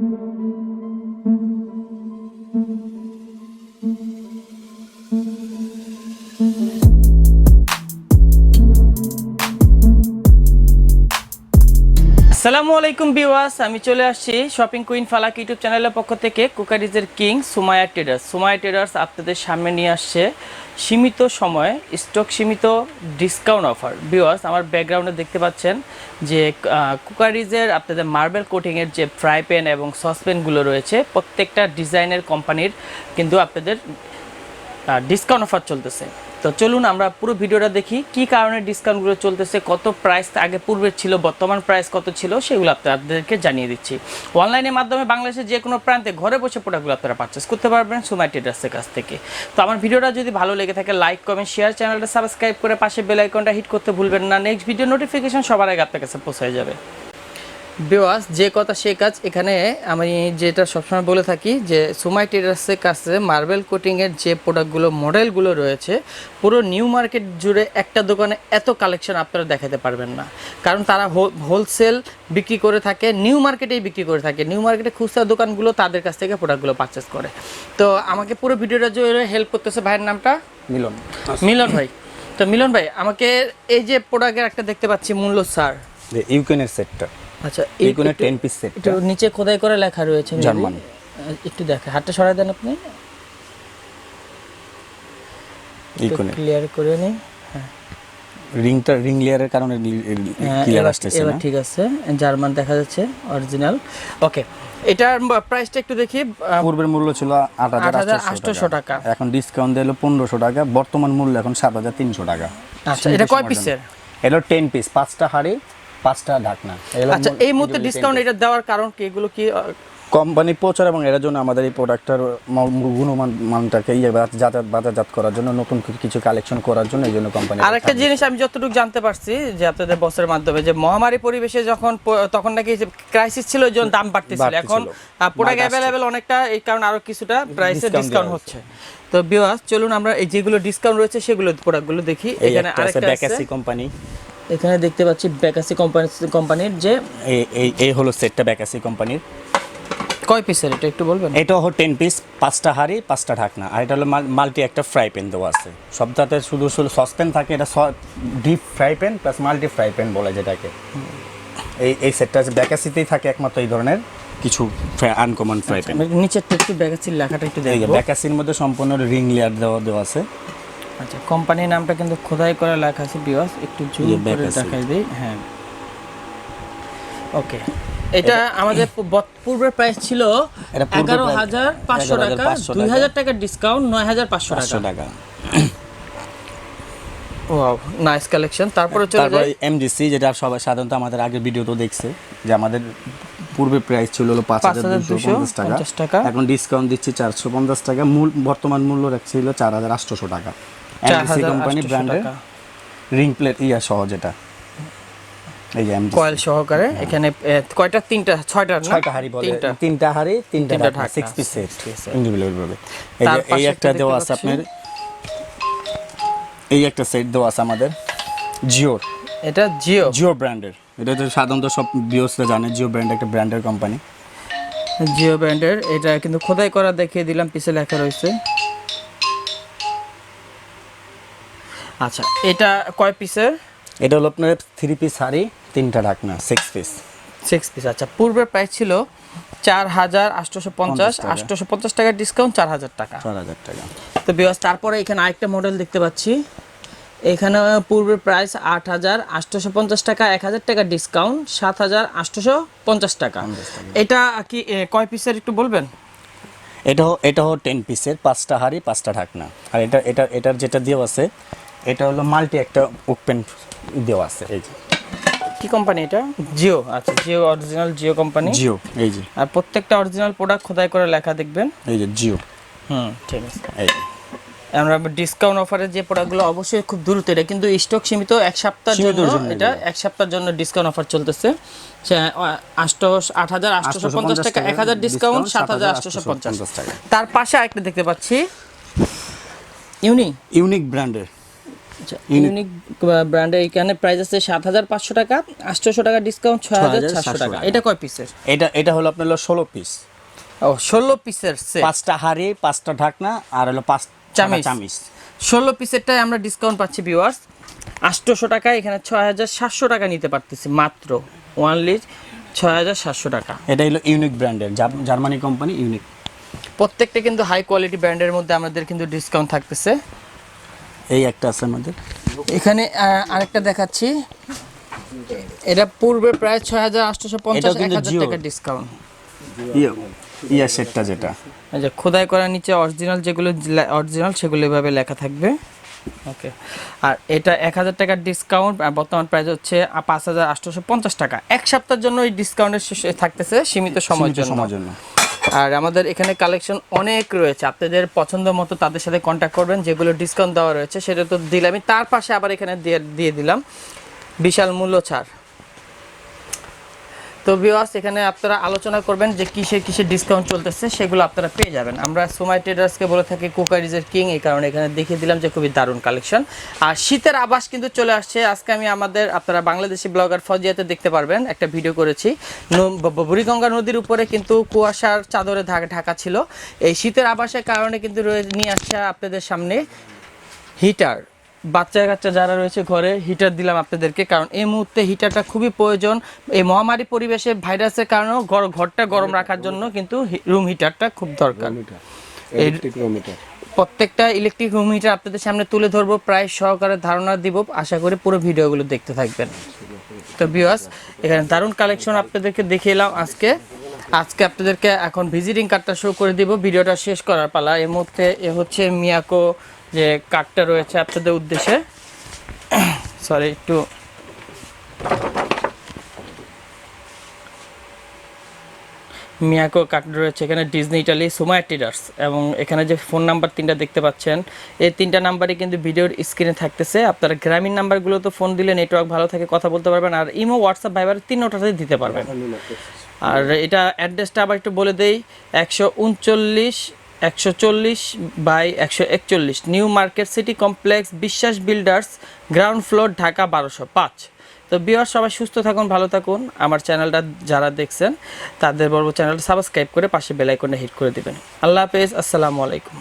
Música আসসালামু আলাইকুম বিওয়াস আমি চলে আসছি শপিং কুইন ফালাক ইউটিউব চ্যানেলের পক্ষ থেকে কুকারিজের king Sumaya Traders Sumaya Traders আপনাদের সামনে নিয়ে আসছে সীমিত সময় স্টক সীমিত ডিসকাউন্ট অফার বিওয়াস আমার ব্যাকগ্রাউন্ডে দেখতে পাচ্ছেন যে কুকারিজের আপনাদের মার্বেল কোটিংয়ের যে ফ্রাই প্যান এবং সসপ্যানগুলো রয়েছে, প্রত্যেকটা ডিজাইনের কোম্পানির কিন্তু আপনাদের ডিসকাউন্ট অফার চলতেছে। তো চলুন আমরা পুরো ভিডিওটা দেখি, কি কারণে ডিসকাউন্টগুলো চলতেছে, কত প্রাইস আগে পূর্বের ছিল, বর্তমান প্রাইস কত ছিল, সেগুলো আপনাদেরকে জানিয়ে দিচ্ছি। অনলাইনের মাধ্যমে বাংলাদেশের যে কোনো প্রান্তে ঘরে বসে প্রোডাক্টগুলো আপনারা পারচেস করতে পারবেন সুমাই ট্রেডার্সের কাছ থেকে। তো আমার ভিডিওটা যদি ভালো লেগে থাকে লাইক কমেন্ট শেয়ার চ্যানেলটা সাবস্ক্রাইব করে পাশে বেল আইকনটা হিট করতে ভুলবেন না। নেক্সট ভিডিও নোটিফিকেশন সবার আগে আপনার কাছে পৌঁছে যাবে। বেওয়াস যে কথা সে কাজ এখানে আমি যেটা সবসময় বলে থাকি যে সুমাই ট্রেডার্সের কাছে মার্বেল কোটিংয়ের যে প্রোডাক্টগুলো মডেলগুলো রয়েছে পুরো নিউ মার্কেট জুড়ে একটা দোকানে এত কালেকশন আপনারা দেখাতে পারবেন না। কারণ তারা হোলসেল বিক্রি করে থাকে নিউ মার্কেটেই বিক্রি করে থাকে। নিউ মার্কেটে খুচরা দোকানগুলো তাদের কাছ থেকে প্রোডাক্টগুলো পারচেস করে। তো আমাকে পুরো ভিডিওটা জুড়ে হেল্প করতেছে ভাইয়ের নামটা? মিলন। মিলন ভাই। তো মিলন ভাই আমাকে এই যে প্রোডাক্টের একটা দেখতে পাচ্ছি মূল্য স্যার ইউকেনের সেটটা আচ্ছা ইউকেনের একটু- টেন পিস সেট একটু নিচে খোদাই করে লেখা রয়েছে। জার্মান। একটু দেখে হাতটা সরাই দেন আপনি। ইউকেনের ক্লিয়ার করে নিই রিংটা রিং লেয়ারের কারণে হ্যাঁ, ক্লিয়ার এবার- আসতেছে না? ঠিক আছে জার্মান দেখা যাচ্ছে অরিজিনাল ওকে এটার প্রাইসটা একটু দেখি পূর্বের মূল্য ছিল আট হাজার 8,800 টাকা। টাকা। এখন ডিসকাউন্ট দিলো পনেরোশো টাকা বর্তমান মূল্য এখন সাত হাজার তিনশো টাকা। আচ্ছা এটা কয় পিসের এটা টেন পিস পাঁচটা হাড়ি পাঁচটা ঢাকনা। আচ্ছা এই মুহূর্তে ডিসকাউন্ট এটা দেওয়ার কারণ কি? এগুলো কি কোম্পানি প্রচার এবং এর জন্য আমাদের এই প্রোডাক্টটার গুণমান মানটাকে ইয়ে যাতায়াত বাজারজাত করার জন্য নতুন কিছু কালেকশন করার জন্য এই জন্য কোম্পানি আর একটা জিনিস আমি যতটুকু জানতে পারছি যে আপনাদের বসের মাধ্যমে যে মহামারী পরিবেশে যখন তখন নাকি ক্রাইসিস ছিল ওই জন্য দাম বাড়তেছিল। এখন প্রোডাক্ট অ্যাভেলেবেল অনেকটা এই কারণে আরও কিছুটা প্রাইসে ডিসকাউন্ট হচ্ছে। তো বিওয়াস চলুন আমরা এই যেগুলো ডিসকাউন্ট রয়েছে সেগুলো প্রোডাক্টগুলো দেখি। এখানে আরেকটা আছে। ব্যাকাসি কোম্পানি। এখানে দেখতে পাচ্ছি ব্যাকাসি কোম্পানি কোম্পানির যে এই এই হলো সেটটা ব্যাকাসি কোম্পানির কয় পিসের এটা একটু বলবেন? এটা হলো টেন পিস পাঁচটা হাড়ি পাঁচটা ঢাকনা। আর এটা হলো মাল্টি একটা ফ্রাই প্যান দেওয়া আছে। সবটাতে শুধু শুধু সসপ্যান থাকে এটা deep fry pan plus multi fry pan বলে যেটাকে। এই এই সেটটা আছে ব্যাকাসিতেই থাকে একমাত্র এই ধরনের কিছু আনকমন ফ্রাই প্যান নিচেরটা একটু ব্যাকাসির লেখাটা একটু এই ব্যাকাসির মধ্যে সম্পূর্ণ রিং লেয়ার দেওয়া দেওয়া আছে। আচ্ছা কোম্পানির নামটা কিন্তু খোদাই করে লেখা আছে বিওয়াস একটু জুম করে দেখাই দিই হ্যাঁ। ওকে এটা আমাদের পূর্বের প্রাইস ছিল এগারো হাজার পাঁচশো টাকা। দুই হাজার টাকার ডিসকাউন্ট নয় হাজার পাঁচশো টাকা। ওয়াও নাইস কালেকশন তারপরে চলে তারপরে যাই। এমডিসি যেটা সবাই সাধারণত আমাদের আগের ভিডিওতেও দেখছে যে আমাদের পূর্বে প্রাইস ছিল হলো পাঁচ হাজার দুশো টাকা। 5,250 টাকা। এখন ডিসকাউন্ট দিচ্ছি চারশো পঞ্চাশ টাকা। মূল বর্তমান মূল্য রাখছিল চার হাজার আটশোশো টাকা। এমডিসি কোম্পানি 4,800 ব্র্যান্ডের রিং প্লেট ইয়া সহ যেটা। এই যে কয়েল সহকারে এখানে কয়টা? তিনটা ছয়টা না? ছয়টা হাড়ি বলে। তিনটা। হাড়ি তিনটা ঢাকনা, সিক্স পিস সেট। ইন্ডিভিজুয়াল ভাবে। এই যে এই একটা দেওয়া আছে আপনার এই একটা সেট দেওয়া আছে আমাদের জিওর এটা জিও জিও ব্র্যান্ডের এটা তো সাধারণত সব বিওসরা জানে জিও ব্র্যান্ড একটা ব্র্যান্ডের কোম্পানি জিও ব্র্যান্ডের এটা কিন্তু খোদাই করা দেখিয়ে দিলাম পিছে লেখা রয়েছে। আচ্ছা। এটা কয় পিসের? এটা হলো আপনার থ্রি পিস হাড়ি তিনটা ঢাকনা সিক্স পিস সিক্স পিস আচ্ছা। পূর্বের প্রাইস ছিল চার হাজার আটশোশো পঞ্চাশ। আটশোশো পঞ্চাশ টাকার ডিসকাউন্ট চার হাজার টাকা। চার হাজার টাকা। তো বিকজ তারপরে এখানে আরেকটা মডেল দেখতে পাচ্ছি। এখানে পূর্বের প্রাইস আট হাজার আটশোশো পঞ্চাশ টাকা এক হাজার টাকা ডিসকাউন্ট সাত হাজার আটশোশো পঞ্চাশ টাকা। এটা কি কয় পিসের একটু বলবেন? এটা হ- এটা হলো টেন পিসের পাঁচটা হাড়ি পাঁচটা ঢাকনা। আর এটা এটা এটার যেটা দেওয়া আছে এটা হলো মাল্টি একটা ওপেন দেওয়া আছে এই যে। কি কোম্পানি এটা? জিও আচ্ছা জিও অরিজিনাল জিও কোম্পানি জিও এই যে। আর প্রত্যেকটা অরিজিনাল প্রোডাক্ট খোদাই করে লেখা দেখবেন। এই যে জিও হুম ঠিক আছে। এই। আমরা ডিসকাউন্ট অফারে যে প্রোডাক্টগুলো অবশ্যই খুব দ্রুত এটা কিন্তু স্টক সীমিত এক সপ্তাহের সীমিত জন্য এটা এক সপ্তাহের জন্য ডিসকাউন্ট অফার চলতেছে। আট হাজার আটশোশো পঞ্চাশ টাকা এক হাজার ডিসকাউন্ট সাত হাজার আটশোশো পঞ্চাশ। টাকা। তার পাশে আরেকটা দেখতে পাচ্ছি। ইউনিক ইউনিক ব্র্যান্ডের ইউনিক ব্র্যান্ডে এখানে প্রাইস আছে সাত হাজার পাঁচশো টাকা আটশোশো টাকা ডিসকাউন্ট ছয় হাজার সাতশো টাকা। টাকা। এটা কয় পিসের এটা এটা হলো আপনার ষোলো পিস ও ষোলো পিসের পাঁচটা হাড়ি পাঁচটা ঢাকনা আর হলো পাঁচ চামিচ। চামিচ। ষোলো পিসেরটাই আমরা ডিসকাউন্ট পাচ্ছি ভিউয়ার্স আটশোশো টাকা এখানে ছয় হাজার সাতশো টাকা নিতে পারতেছি মাত্র। ওয়ানলি ছয় হাজার সাতশো টাকা। এটা হলো ইউনিক ব্র্যান্ডের জার্মানি কোম্পানি ইউনিক প্রত্যেকটা কিন্তু হাই কোয়ালিটি ব্র্যান্ডের মধ্যে আমাদের কিন্তু ডিসকাউন্ট থাকতেছে। এই একটা আছে আমাদের। এখানে আরেকটা দেখাচ্ছি। এটা পূর্বে প্রায় ছয় হাজার আটশোশো পঞ্চাশ। টাকা ডিসকাউন্ট ইয়ে সেটটা যেটা। যে খোদাই করার নিচে অরিজিনাল যেগুলো অরিজিনাল সেগুলো এভাবে লেখা থাকবে। ওকে। আর এটা এক হাজার টাকার ডিসকাউন্ট আর বর্তমান প্রাইস হচ্ছে পাঁচ হাজার আটশোশো পঞ্চাশ টাকা। এক সপ্তাহের জন্য এই ডিসকাউন্টের শেষে থাকতেছে সীমিত সময়ের জন্য। আর আমাদের এখানে কালেকশন অনেক রয়েছে। আপনাদের পছন্দ মতো তাদের সাথে কন্ট্যাক্ট করবেন, যেগুলো ডিসকাউন্ট দেওয়া রয়েছে, সেটা তো দিলামই। তার পাশে আবার এখানে দিয়ে দিয়ে দিলাম। বিশাল মূল্য ছাড়। তো ভিওয়ার্স এখানে আপনারা আলোচনা করবেন যে কিসে কিসে ডিসকাউন্ট চলতেছে, সেগুলো আপনারা পেয়ে যাবেন। আমরা সোমাই ট্রেডার্সকে বলে থাকি কুকারিজের কিং এই কারণে এখানে দেখিয়ে দিলাম যে খুবই দারুণ কালেকশন আর শীতের আবাস কিন্তু চলে আসছে। আজকে আমি আমাদের, আপনারা বাংলাদেশি ব্লগার ফজিয়াতে দেখতে পারবেন, একটা ভিডিও করেছি। বুড়িগঙ্গা নদীর উপরে কিন্তু কুয়াশার চাদরে ঢাকা ঢাকা ছিল। এই শীতের আবাসের কারণে কিন্তু নিয়ে আসছে আপনাদের সামনে হিটার বাচ্চা কাচ্চা যারা রয়েছে ঘরে হিটার দিলাম আপনাদেরকে। কারণ এই মুহূর্তে হিটারটা খুবই প্রয়োজন। এই মহামারী পরিবেশে ভাইরাসের কারণেও ঘর- ঘরটা গরম রাখার জন্য কিন্তু রুম হিটারটা খুব দরকার। প্রত্যেকটা ইলেকট্রিক রুম হিটার আপনাদের সামনে তুলে ধরবো প্রায় সহকারে ধারণা দিব। আশা করি পুরো ভিডিওগুলো দেখতে থাকবেন। তো বিয়াস এখানে দারুণ কালেকশন আপনাদেরকে দেখিয়ে এলাম আজকে। আজকে আপনাদেরকে এখন ভিজিটিং কার্ডটা শো করে দিব। ভিডিওটা শেষ করার পালা। এই মুহূর্তে এ হচ্ছে মিয়াকো যে কার্ডটা রয়েছে আপনাদের উদ্দেশ্যে। সরি একটু মিয়াকো কার্ড রয়েছে এখানে ডিজনি ইটালি সুমায় ট্রেডার্স এবং এখানে যে ফোন নাম্বার তিনটা দেখতে পাচ্ছেন এই তিনটা নাম্বারই কিন্তু ভিডিওর স্ক্রিনে থাকতেছে। আপনারা গ্রামীণ নাম্বারগুলো তো ফোন দিলে নেটওয়ার্ক ভালো থাকে কথা বলতে পারবেন আর ইমো হোয়াটসঅ্যাপ ভাইবার তিনোটাতেই দিতে পারবেন। আর এটা অ্যাড্রেসটা আবার একটু বলে দেই একশো উনচল্লিশ একশো চল্লিশ বাই একশো একচল্লিশ। New market city complex Biswas builders, ground floor, Dhaka বারোশো পাঁচ। তো বিয়ার সবাই সুস্থ থাকুন, ভালো থাকুন। আমার চ্যানেলটা যারা দেখছেন, তাদের বলব চ্যানেলটা সাবস্ক্রাইব করে পাশে বেলাইকনে হিট করে দেবেন। আল্লাহ হাফেজ, আসসালামু আলাইকুম।